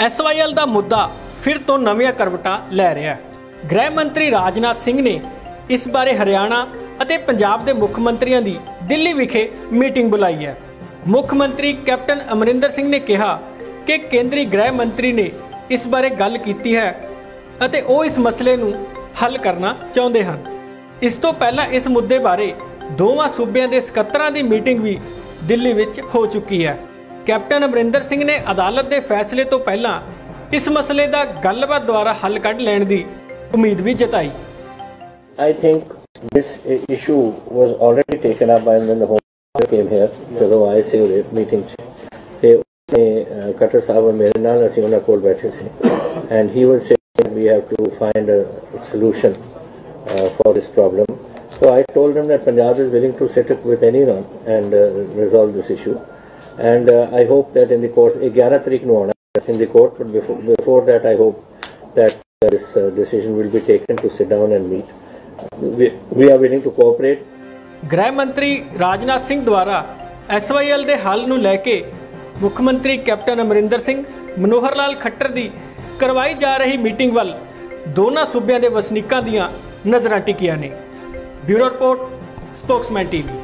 SYL ਦਾ ਮੁੱਦਾ ਫਿਰ ਤੋਂ ਨਵੀਆਂ ਕਰਵਟਾਂ ਲੈ ਰਿਹਾ ਹੈ। ਗ੍ਰਹਿ ਮੰਤਰੀ ਰਾਜਨਾਥ ਸਿੰਘ ਨੇ ਇਸ ਬਾਰੇ ਹਰਿਆਣਾ ਅਤੇ ਪੰਜਾਬ ਦੇ ਮੁੱਖ ਮੰਤਰੀਆਂ ਦੀ ਦਿੱਲੀ ਵਿਖੇ ਮੀਟਿੰਗ ਬੁਲਾਈ ਹੈ। ਮੁੱਖ ਮੰਤਰੀ ਕੈਪਟਨ ਅਮਰਿੰਦਰ ਸਿੰਘ ਨੇ ਕਿਹਾ ਕਿ ਕੇਂਦਰੀ ਗ੍ਰਹਿ ਮੰਤਰੀ ਨੇ ਇਸ ਬਾਰੇ ਗੱਲ ਕੀਤੀ ਹੈ ਅਤੇ ਉਹ ਇਸ ਮਸਲੇ ਨੂੰ ਹੱਲ ਕਰਨਾ ਚਾਹੁੰਦੇ ਹਨ। ਇਸ ਤੋਂ ਪਹਿਲਾਂ ਇਸ ਮੁੱਦੇ ਬਾਰੇ ਦੋਵਾਂ ਸੂਬਿਆਂ ਦੇ ਸਕੱਤਰਾਂ ਦੀ ਮੀਟਿੰਗ ਵੀ ਦਿੱਲੀ ਵਿੱਚ ਹੋ ਚੁੱਕੀ ਹੈ। ਕੈਪਟਨ ਅਮਰਿੰਦਰ ਸਿੰਘ ਨੇ ਅਦਾਲਤ ਦੇ ਫੈਸਲੇ ਤੋਂ ਪਹਿਲਾਂ ਇਸ ਮਸਲੇ ਦਾ ਗੱਲਬਾਤ ਦੁਆਰਾ ਹੱਲ ਕੱਢ ਲੈਣ ਦੀ ਉਮੀਦ ਵੀ ਜਤਾਈ I think this i- issue was already taken up by when the Home Minister came here ਜਦੋਂ ਆਏ ਸੀ ਉਰੇ ਮੀਟਿੰਗ 'ਚ ਤੇ ਉਹਨੇ ਕਟਰ ਸਾਹਿਬ ਔਰ ਮੇਰੇ ਨਾਲ ਅਸੀਂ ਉਹਨਾਂ ਕੋਲ ਬੈਠੇ ਸੀ and he was saying we have to find a solution uh, for this problem so I told them that Punjab is willing to sit with anyone and uh, resolve this issue and I hope that in the course 11 ਤਰੀਕ ਨੂੰ ਆਉਣਾ in the court, but before, before that, I hope that uh, this uh, decision will be taken to sit down and meet. We, we are willing to cooperate. ਗ੍ਰਹਿ ਮੰਤਰੀ ਰਾਜਨਾਥ ਸਿੰਘ ਦੁਆਰਾ SYL ਦੇ ਹੱਲ ਨੂੰ ਲੈ ਕੇ ਮੁੱਖ ਮੰਤਰੀ ਕੈਪਟਨ ਅਮਰਿੰਦਰ ਸਿੰਘ ਮਨੋਹਰ ਲਾਲ ਖੱਟਰ ਦੀ ਕਰਵਾਈ ਜਾ ਰਹੀ ਮੀਟਿੰਗ ਵੱਲ ਦੋਨਾਂ ਸੂਬਿਆਂ ਦੇ ਵਸਨੀਕਾਂ ਦੀਆਂ ਨਜ਼ਰਾਂ ਟਿਕੀਆਂ ਨੇ ਬਿਊਰੋ ਰਿਪੋਰਟ ਸਪੋਕਸਮੈਨ ਟੀਵੀ